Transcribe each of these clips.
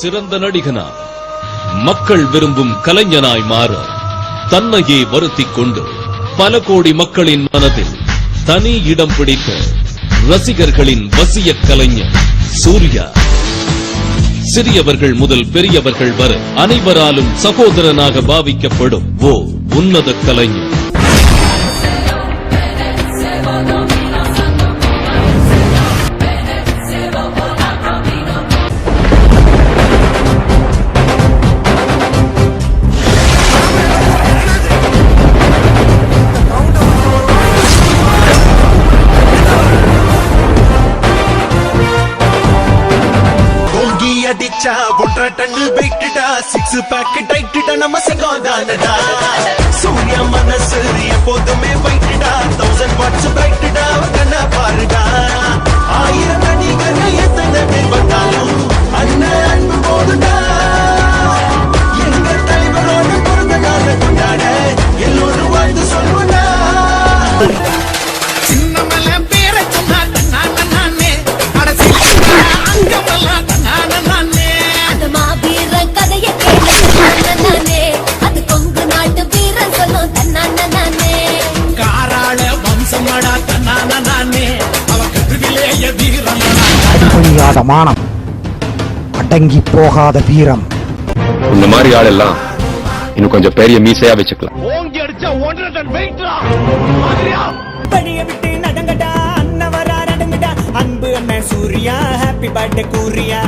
சிறந்த நடிகனாய் மக்கள் விரும்பும் கலைஞனாய் மாற தன்னையே வருத்திக் கொண்டு பல கோடி மக்களின் மனதில் தனி இடம் பிடித்த ரசிகர்களின் வசிய கலைஞர் சூர்யா. சிறியவர்கள் முதல் பெரியவர்கள் வரை அனைவராலும் சகோதரனாக பாவிக்கப்படும் ஓ உன்னத கலைஞர். அடிச்சா ஒன்றரை டன்னு வெயிட்டுடா சிக்ஸ் பேக் டைட்டுடா நம்ம சிங்கம் தானடா. சூர்யா மனசு அடிபணியாத மானம் அடங்கி போகாத வீரம். இந்த மாதிரி ஆளெல்லாம் இன்னும் கொஞ்சம் பெரிய மீசையா வச்சுக்கலாம். விட்டு நடங்கடா அன்னவரா நடங்கடா. அன்பு அண்ணன் சூர்யா ஹாப்பி பர்த்டே கூறியா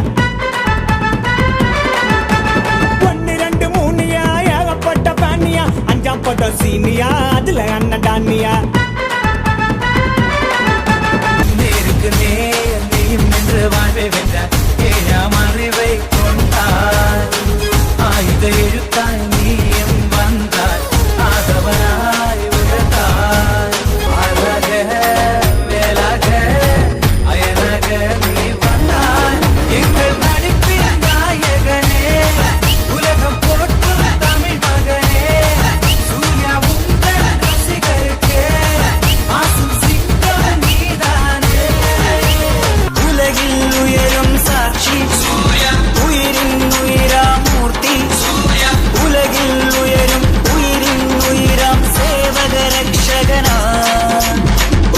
ரட்சகனா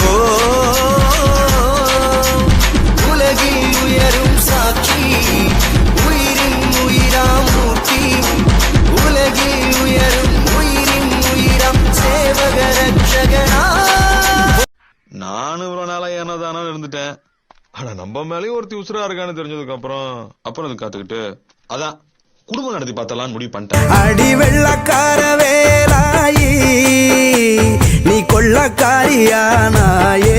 ஓ உலகில் உயரும் சாட்சி உயிரின் உயிரா மூர்த்தி. உலகில் உயரும் உயிரின் உயிராம் சேவக ரட்சகனா? நானும் இவ்வளவு நாளா ஏனதானா இருந்துட்டேன். ஆனா நம்ம மேலயும் ஒருத்தி உசுரா இருக்கான்னு தெரிஞ்சதுக்கு அப்புறம் அப்புறம் காத்துக்கிட்டு? அதான் குடும்பம் நடத்தி பார்த்தலாம்னு முடிவு பண்ணிட்டேன். அடி வெள்ளக்கார வேலாயி நீ கொள்ளக்காரியானாயே